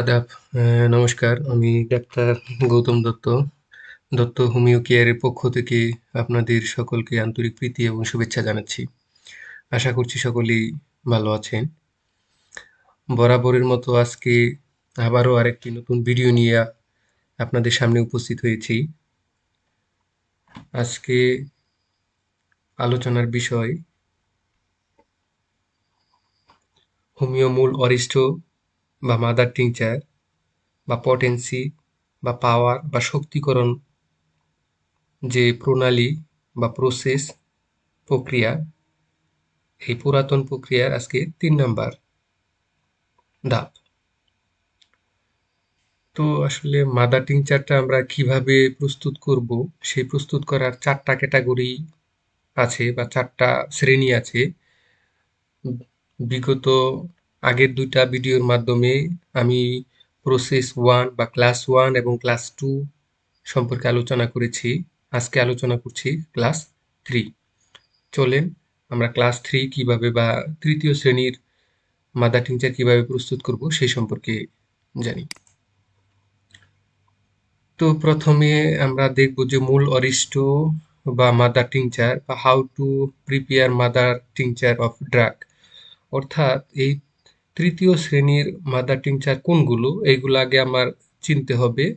আদাব। নমস্কার, আমি ডাক্তার গৌতম দত্ত। দত্ত হোমিও কেয়ারের পক্ষ থেকে আপনাদের সকলকে আন্তরিক প্রীতি এবং শুভেচ্ছা জানাচ্ছি। আশা করছি সকলেই ভালো আছেন। বরাবরের মতো আজকে আবারও আরেকটি নতুন ভিডিও নিয়ে আপনাদের সামনে উপস্থিত হয়েছি। আজকে আলোচনার বিষয় হোমিও মূল অরিষ্ঠ বা মাদার টিংচার বা পটেন্সি বা পাওয়ার বা শক্তিকরণ যে প্রণালী বা প্রসেস প্রক্রিয়া, এই পুরাতন প্রক্রিয়ার আজকে তিন নাম্বার ধাপ। তো আসলে মাদার টিংচারটা আমরা কীভাবে প্রস্তুত করব? সেই প্রস্তুত করার চারটা ক্যাটাগরি আছে বা চারটা শ্রেণি আছে। বিগত আগের দুইটা ভিডিওর মাধ্যমে আমি প্রসেস ওয়ান বা ক্লাস ওয়ান এবং ক্লাস টু সম্পর্কে আলোচনা করেছি। আজকে আলোচনা করছি ক্লাস থ্রি চলেন আমরা ক্লাস থ্রি কীভাবে বা তৃতীয় শ্রেণির মাদার টিংচার কীভাবে প্রস্তুত করব সেই সম্পর্কে জানি। তো প্রথমে আমরা দেখব যে মূল অরিষ্ট বা মাদার টিংচার বা how to prepare mother tincture of drug অর্থাৎ এই তৃতীয় শ্রেণির মাদার টিংচার কোনগুলো? এইগুলো আগে আমার চিনতে হবে।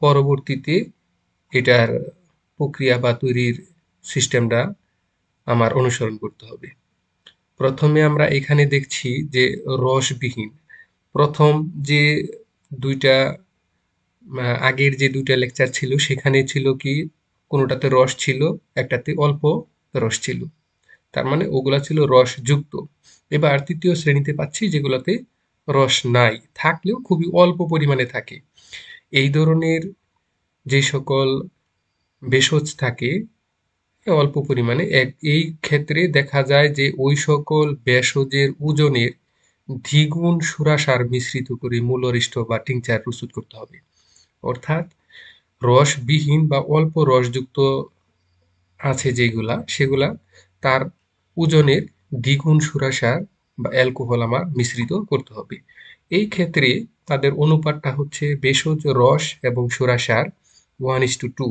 পরবর্তীতে এটার প্রক্রিয়া বা তৈরির সিস্টেমটা আমার অনুসরণ করতে হবে। প্রথমে আমরা এখানে দেখছি যে রসবিহীন। প্রথম যে দুইটা আগের যে দুইটা লেকচার ছিল, সেখানে ছিল কি, কোনোটাতে রস ছিল, একটাতে অল্প রস ছিল। তার মানে ওগুলা ছিল রসযুক্ত। এবার তৃতীয় শ্রেণীতে পাচ্ছি যেগুলোতে রস নাই, থাকলেও খুবই অল্প পরিমাণে থাকে। এই ধরনের যে সকল ভেষজ থাকে অল্প পরিমাণে এই ক্ষেত্রে দেখা যায় যে ওই সকল ভেষজের ওজনের দ্বিগুণ সুরাসার মিশ্রিত করে মূলরিষ্ট বা টিংচার প্রস্তুত করতে হবে। অর্থাৎ রসবিহীন বা অল্প রসযুক্ত আছে যেগুলা, সেগুলা তার ওজনের দ্বিগুণ সুরাসার বা অ্যালকোহল আমার মিশ্রিত করতে হবে। এই ক্ষেত্রে তাদের অনুপাতটা হচ্ছে ভেষজ রস এবং সুরাসার one is to two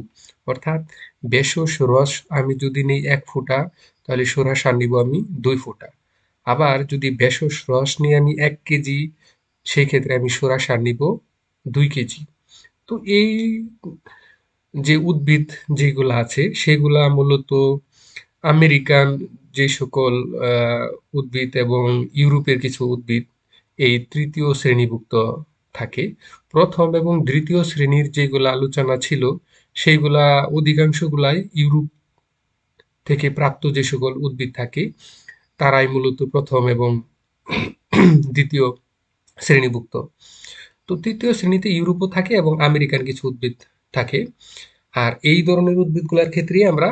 two ভেষজ রস আমি যদি নিই এক ফোঁটা, তাহলে সুরাসার নিব আমি দুই ফোঁটা। আবার যদি ভেষজ রস নিয়ে আমি এক কেজি সেই ক্ষেত্রে আমি সুরাসার নিব দুই কেজি। তো এই যে উদ্ভিদ যেগুলো আছে, সেগুলা মূলত আমেরিকান যে সকল উদ্ভিদ এবং ইউরোপের কিছু উদ্ভিদ এই তৃতীয় শ্রেণীভুক্ত থাকে। প্রথম এবং দ্বিতীয় শ্রেণির যেগুলো আলোচনা ছিল, সেইগুলা অধিকাংশগুলাই ইউরোপ থেকে প্রাপ্ত যে সকল উদ্ভিদ থাকে, তারাই মূলত প্রথম এবং দ্বিতীয় শ্রেণীভুক্ত। তো তৃতীয় শ্রেণীতে ইউরোপও থাকে এবং আমেরিকান কিছু উদ্ভিদ থাকে। আর এই ধরনের উদ্ভিদগুলোর ক্ষেত্রেই আমরা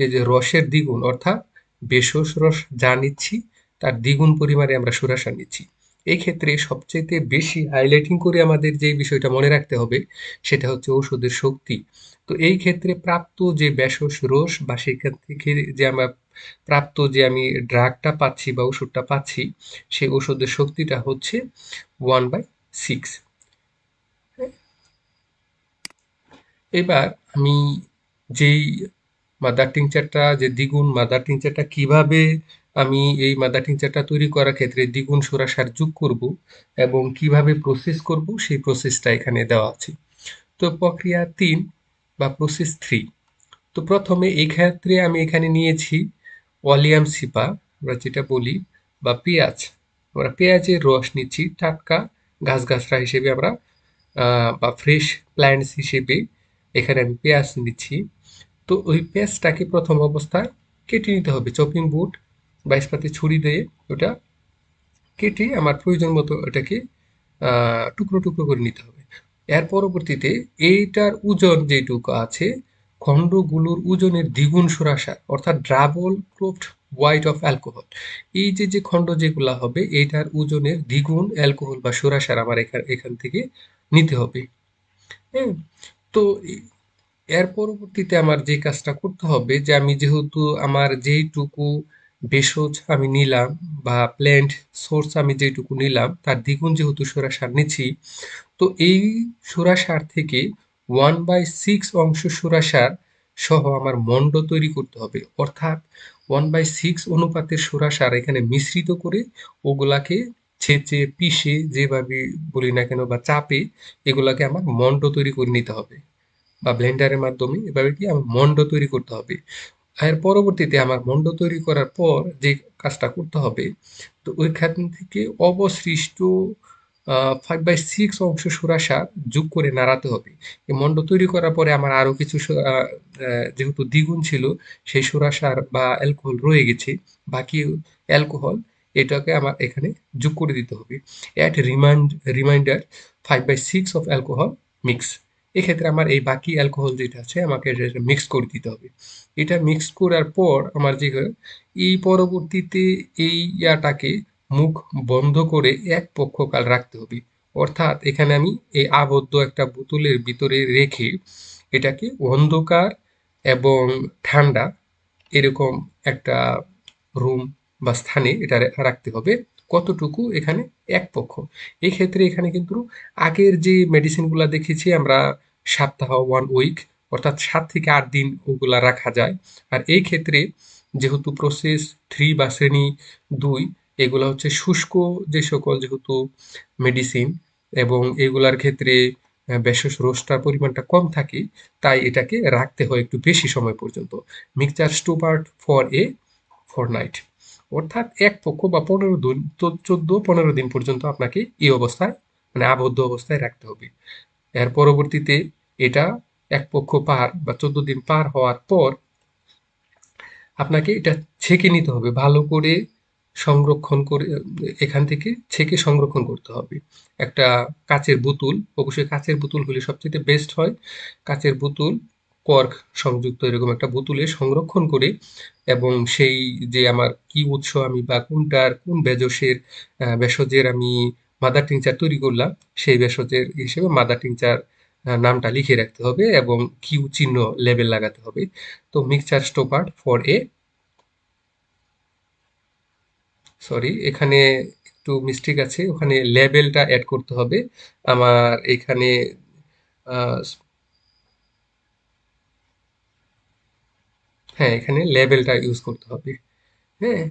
এই যে রসের দ্বিগুণ, অর্থাৎ বেশস রস যা নিচ্ছি, তার দ্বিগুণ পরিমাণে আমরা সুরাসা নিচ্ছি। এই ক্ষেত্রে সবচেয়ে বেশি হাইলাইটিং করে আমাদের যে বিষয়টা মনে রাখতে হবে, সেটা হচ্ছে ঔষধের শক্তি। তো এই ক্ষেত্রে প্রাপ্ত যে বেশস রস বা সেখান থেকে যে আমরা প্রাপ্ত যে আমি ড্রাগটা পাচ্ছি বা ওষুধটা পাচ্ছি সেই ওষুধের শক্তিটা হচ্ছে ওয়ান বাই সিক্স এবার আমি যেই মাদার টিংচারটা যে দ্বিগুণ মাদার টিংচারটা কীভাবে আমি এই মাদার টিংচারটা তৈরি করার ক্ষেত্রে দ্বিগুণ সোরা সার যোগ করব এবং কীভাবে প্রসেস করব, সেই প্রসেসটা এখানে দেওয়া আছে। তো প্রক্রিয়া তিন বা প্রসেস থ্রি তো প্রথমে এই ক্ষেত্রে আমি এখানে নিয়েছি অলিয়াম সিপা, আমরা যেটা বলি, বা পেঁয়াজ। আমরা পেঁয়াজের রস নিচ্ছি, টাটকা গাছ গাছরা হিসেবে আমরা বা ফ্রেশ প্ল্যান্টস হিসেবে এখানে আমি পেঁয়াজ নিচ্ছি। তো ওই পেঁয়াজটাকে প্রথম অবস্থায় কেটে নিতে হবে, চপিং বুট বা ইস্পাতে ছুরি দিয়ে ওটা কেটে আমার প্রয়োজন মতো ওটাকে টুকরো টুকরো করে নিতে হবে। এর পরবর্তীতে এইটার ওজন যেটুকু আছে, খণ্ডগুলোর ওজনের দ্বিগুণ সরাসার, অর্থাৎ double proofed white of alcohol এই যে যে খণ্ড যেগুলো হবে, এইটার ওজনের দ্বিগুণ অ্যালকোহল বা সরাসার আমার এখান এখান থেকে নিতে হবে। হ্যাঁ তো এর পরবর্তীতে আমার যে কাজটা করতে হবে যে আমি যেহেতু আমার যেইটুকু ভেষজ আমি নিলাম বা প্ল্যান্ট সোর্স আমি যেটুকু নিলাম, তার দ্বিগুণ যেহেতু সোরা সার নিচ্ছি, তো এই সোরা সার থেকে ওয়ান বাই সিক্স অংশ সোরা সার সহ আমার মন্ড তৈরি করতে হবে। অর্থাৎ ওয়ান বাই সিক্স অনুপাতের সোরা সার এখানে মিশ্রিত করে ওগুলাকে ছেঁচে, পিষে যেভাবে বলি না কেন বা চাপে, এগুলাকে আমার মন্ড তৈরি করে নিতে হবে। বা ব্লেন্ডারের মাধ্যমে এভাবে কি আমার মন্ড তৈরি করতে হবে। এর পরবর্তীতে আমার মন্ড তৈরি করার পর যে কাজটা করতে হবে, তো ওইখান থেকে অবশিষ্ট ফাইভ বাই সিক্স অংশ সুরা সার যোগ করে নাড়াতে হবে। এই মন্ড তৈরি করার পরে আমার আরও কিছু যেহেতু দ্বিগুণ ছিল, সেই সুরা সার বা অ্যালকোহল রয়ে গেছে, বাকি অ্যালকোহল এটাকে আমার এখানে যোগ করে দিতে হবে। At remind reminder five by six of alcohol mix এক্ষেত্রে আমার এই বাকি অ্যালকোহল যেটা আছে, আমাকে মিক্স করে দিতে হবে। এটা মিক্স করার পর আমার যে এই পরবর্তীতে এই ইয়াটাকে মুখ বন্ধ করে এক পক্ষকাল রাখতে হবে। অর্থাৎ এখানে আমি এই আবদ্ধ একটা বোতলের ভিতরে রেখে এটাকে অন্ধকার এবং ঠান্ডা এরকম একটা রুম বা স্থানে এটা রাখতে হবে। কতটুকু? এখানে এক পক্ষ। এই ক্ষেত্রে এখানে কিন্তু আগের যে মেডিসিনগুলো দেখেছি আমরা সপ্তাহ ওয়ান উইক অর্থাৎ সাত থেকে আট দিন ওগুলা রাখা যায়। আর এই ক্ষেত্রে যেহেতু প্রসেস থ্রি বা শ্রেণি দুই, এগুলো হচ্ছে শুষ্ক যে সকল যেহেতু মেডিসিন এবং এগুলার ক্ষেত্রে ভেষজ রোস্টার পরিমাণটা কম থাকে, তাই এটাকে রাখতে হয় একটু বেশি সময় পর্যন্ত। Mixture stoppered for a fortnight অর্থাৎ এক পক্ষ বা পনেরো দিন চোদ্দ, পনেরো দিন পর্যন্ত আপনাকে এই অবস্থায় মানে আবদ্ধ অবস্থায় রাখতে হবে। এর পরবর্তীতে এটা এক পক্ষ পার বা চোদ্দ দিন পার হওয়ার পর আপনাকে এটা ছেঁকে নিতে হবে, ভালো করে সংরক্ষণ করে, এখান থেকে ছেঁকে সংরক্ষণ করতে হবে। একটা কাচের বোতল, অবশ্যই কাচের বোতল হলে সবচেয়ে বেস্ট হয়। কাচের বোতল কর্ক সংযুক্ত এরকম একটা বোতলে সংরক্ষণ করে এবং সেই যে আমার কি উৎস আমি বা কোনটার কোন ভেষজের ভেষজের আমি মাদার টিংচার তৈরি করলাম, সেই ভেষজের হিসেবে মাদার টিংচার নামটা লিখে রাখতে হবে এবং কিউ চিহ্ন লেবেল লাগাতে হবে। তো mixture stopper for a sorry এখানে একটু মিস্টেক আছে। ওখানে লেবেলটা অ্যাড করতে হবে। আমার এখানে হ্যাঁ এখানে লেবেলটা ইউজ করতে হবে। হ্যাঁ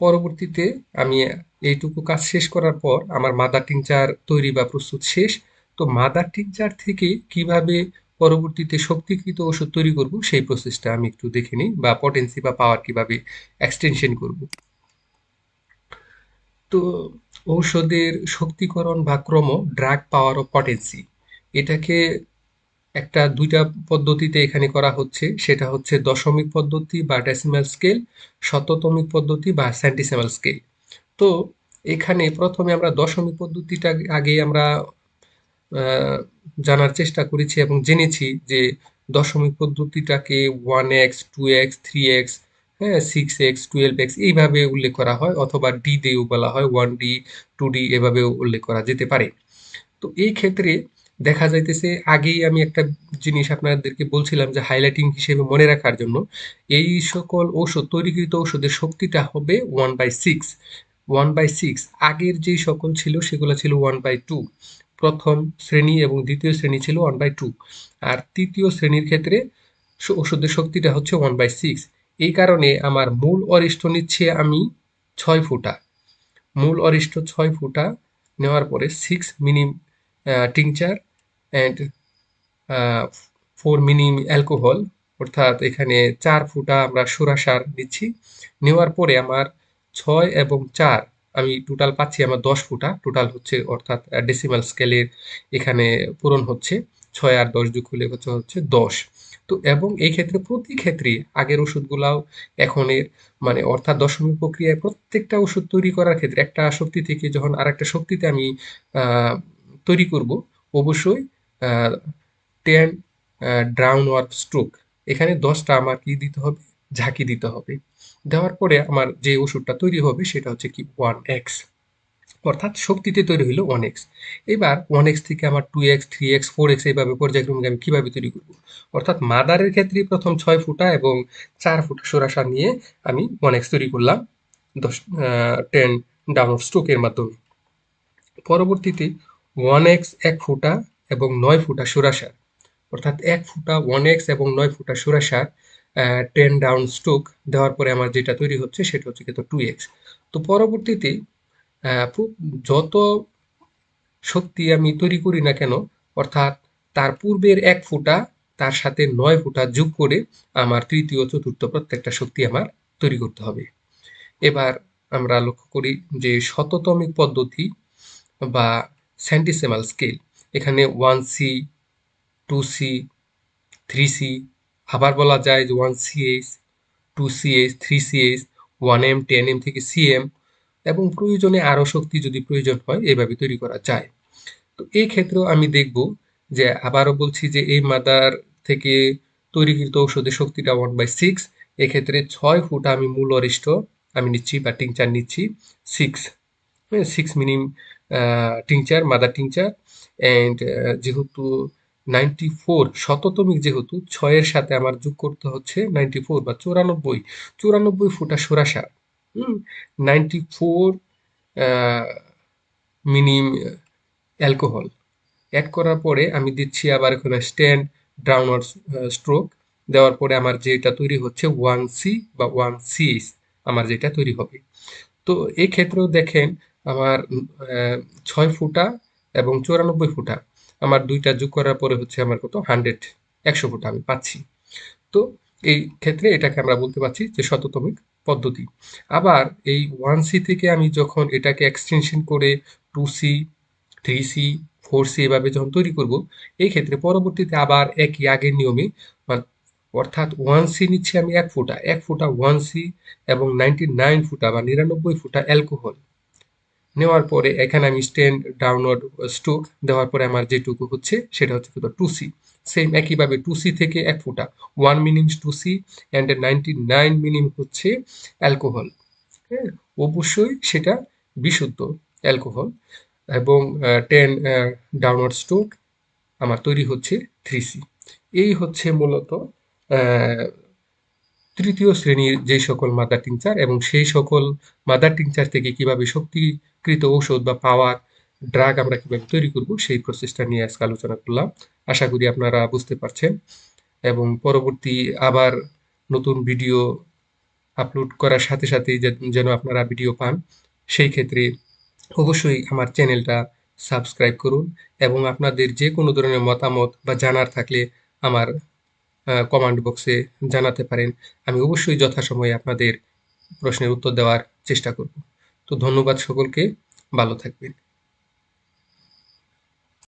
পরবর্তীতে আমি এইটুকু কাজ শেষ করার পর আমার মাদার টিংচার তৈরি বা প্রস্তুত শেষ। তো মাদার টিংচার থেকে কীভাবে পরবর্তীতে শক্তিকৃত ওষুধ তৈরি করব সেই প্রসেসটা আমি একটু দেখে নিই বা পটেন্সি বা পাওয়ার কীভাবে এক্সটেনশন করব। তো ঔষধের শক্তিকরণ বা ক্রম ড্রাগ পাওয়ার অফ পটেন্সি এটাকে একটা দুইটা পদ্ধতিতে এখানে করা হচ্ছে। সেটা হচ্ছে দশমিক পদ্ধতি বা ডেসিমাল স্কেল শততমিক পদ্ধতি বা সেন্টিসেমাল স্কেল তো এখানে প্রথমে আমরা দশমিক পদ্ধতিটা আগে আমরা জানার চেষ্টা করেছি এবং জেনেছি যে দশমিক পদ্ধতিটাকে one X two X three X হ্যাঁ সিক্স এক্স টুয়েলভ এক্স এইভাবে উল্লেখ করা হয় অথবা ডি দিয়েও বলা হয় ওয়ান ডি টু ডি এভাবেও উল্লেখ করা যেতে পারে। তো এই ক্ষেত্রে দেখা যাইতেছে, আগেই আমি একটা জিনিস আপনাদেরকে বলছিলাম যে হাইলাইটিং হিসেবে মনে রাখার জন্য এই সকল ঔষধ, তৈরিকৃত ঔষধের শক্তিটা হবে one by six one by six আগের যেই সকল ছিল সেগুলো ছিল ওয়ান বাই টু প্রথম শ্রেণি এবং দ্বিতীয় শ্রেণি ছিল ওয়ান বাই টু আর তৃতীয় শ্রেণির ক্ষেত্রে ওষুধের শক্তিটা হচ্ছে ওয়ান বাই সিক্স এই কারণে আমার মূল অরিষ্ট নিচ্ছে আমি ছয় ফুটা। মূল অরিষ্ট ছয় ফুটা নেওয়ার পরে six minim tincture and four minim alcohol অর্থাৎ এখানে চার ফুটা আমরা সুরাসার নিচ্ছি। নেওয়ার পরে আমার ছয় এবং চার আমি টোটাল পাচ্ছি আমার দশ ফুটা। টোটাল হচ্ছে অর্থাৎ ডেসিমাল স্কেলের এখানে পূরণ হচ্ছে। ছয় আর দশ যোগ হলে হচ্ছে দশ। তো এবং এই ক্ষেত্রে প্রতি ক্ষেত্রে আগের ওষুধগুলাও এখনের মানে অর্থাৎ দশমিক প্রক্রিয়ায় প্রত্যেকটা ওষুধ তৈরি করার ক্ষেত্রে একটা শক্তি থেকে যখন আর একটা শক্তিতে আমি তৈরি করব, অবশ্যই টেন ড্রাউন ওয়ার্ক স্ট্রোক এখানে দশটা আমার কি দিতে হবে? ঝাঁকি দিতে হবে। দেওয়ার পরে আমার যে ওষুধটা তৈরি হবে সেটা হচ্ছে কি ওয়ান এক্স অর্থাৎ শক্তিতে তৈরি হলো ওয়ান এক্স এবার ওয়ান এক্স থেকে আমার two X three X four X এইভাবে পর্যায়ক্রমে আমি কীভাবে তৈরি করব? অর্থাৎ মাদারের ক্ষেত্রে প্রথম ছয় ফুটা এবং চার ফুটা সরাসা নিয়ে আমি ওয়ান এক্স তৈরি করলাম, দশ টেন ডাউন স্ট্রোকের মাধ্যমে। পরবর্তীতে ওয়ান এক্স এক ফুটা এবং নয় ফুটা সুরাসার, অর্থাৎ এক ফুটা ওয়ান এক্স এবং নয় ফুটা সুরাসার টেন ডাউন স্ট্রোক দেওয়ার পরে আমার যেটা তৈরি হচ্ছে সেটা হচ্ছে কিন্তু টু এক্স তো পরবর্তীতে যত শক্তি আমি তৈরি করি না কেন, অর্থাৎ তার পূর্বের এক ফুটা, তার সাথে নয় ফুটা যোগ করে আমার তৃতীয়, চতুর্থ প্রত্যেকটা শক্তি আমার তৈরি করতে হবে। এবার আমরা লক্ষ্য করি যে শততমিক পদ্ধতি বা সেন্টিসেমাল স্কেল এখানে one C two C three C আবার বলা যায় যে one CS two CS three CS one M ten M থেকে সিএম এবং প্রয়োজনে আরও শক্তি যদি প্রয়োজন হয় এভাবে তৈরি করা যায়। তো এই ক্ষেত্রেও আমি দেখব যে আবারও বলছি যে এই মাদার থেকে তৈরিকৃত ঔষধের শক্তিটা ওয়ান বাই সিক্স এক্ষেত্রে ছয় ফুট আমি মূল অরিষ্ট আমি নিচ্ছি বা টিংচার নিচ্ছি six six minim tincture mother tincture and যেহেতু নাইনটি ফোর শততমিক যেহেতু, ছয়ের সাথে আমার যোগ করতে হচ্ছে নাইনটি ফোর বা চুরানব্বই। চুরানব্বই ফুটা সুরাসার হুম? Ninety four minim alcohol. Add করার পরে আমি দিচ্ছি আবার এখানে স্ট্যান্ড ডাউনার স্ট্রোক। দেওয়ার পরে আমার যেটা তৈরি হচ্ছে ওয়ান সি বা ওয়ান সিএস আমার যেটা তৈরি হবে। তো এই ক্ষেত্রেও দেখেন আমার ছয় ফুটা এবং চৌরানব্বই ফুটা। আমার দুইটা যোগ করার পরে হচ্ছে আমার কত? হান্ড্রেড একশো ফুটা আমি পাচ্ছি। তো এই ক্ষেত্রে এটাকে আমরা বলতে পারছি যে শততমিক পদ্ধতি। আবার এই ওয়ান সি থেকে আমি যখন এটাকে এক্সটেনশন করে two C three C four C এভাবে যখন তৈরি করব, এই ক্ষেত্রে পরবর্তীতে আবার একই আগের নিয়মে অর্থাৎ ওয়ান সি নিচ্ছি আমি এক ফুটা। এক ফুটা ওয়ান সি এবং নাইনটি নাইন ফুটা বা নিরানব্বই ফুটা অ্যালকোহল নেওয়ার পরে এখানে আমি স্ট্যান্ড ডাউনওয়ার্ড স্ট্রোক দেওয়ার পরে আমার যেটুকু হচ্ছে সেটা হচ্ছে টু সি সেম একইভাবে টু সি থেকে এক ফুটা। One minim two C and ninety nine minim হচ্ছে অ্যালকোহল হ্যাঁ অবশ্যই সেটা বিশুদ্ধ অ্যালকোহল এবং টেন ডাউনওয়ার্ড স্ট্রোক আমার তৈরি হচ্ছে থ্রি সি এই হচ্ছে মূলত তৃতীয় শ্রেণির যে সকল মাদার টিংচার এবং সেই সকল মাদার টিংচার থেকে কীভাবে শক্তিকৃত ঔষধ বা পাওয়ার ড্রাগ আমরা কীভাবে তৈরি করব, সেই প্রসেসটা নিয়ে আজকে আলোচনা করলাম। আশা করি আপনারা বুঝতে পারছেন। এবং পরবর্তী আবার নতুন ভিডিও আপলোড করার সাথে সাথে যেন আপনারা ভিডিও পান, সেই ক্ষেত্রে অবশ্যই আমার চ্যানেলটা সাবস্ক্রাইব করুন এবং আপনাদের যে কোনো ধরনের মতামত বা জানার থাকলে আমার কমান্ড বক্সে জানাতে পারেন। আমি অবশ্যই যথাসময়ে আপনাদের প্রশ্নের উত্তর দেওয়ার চেষ্টা করব। তো ধন্যবাদ সকলকে ভালো থাকবেন।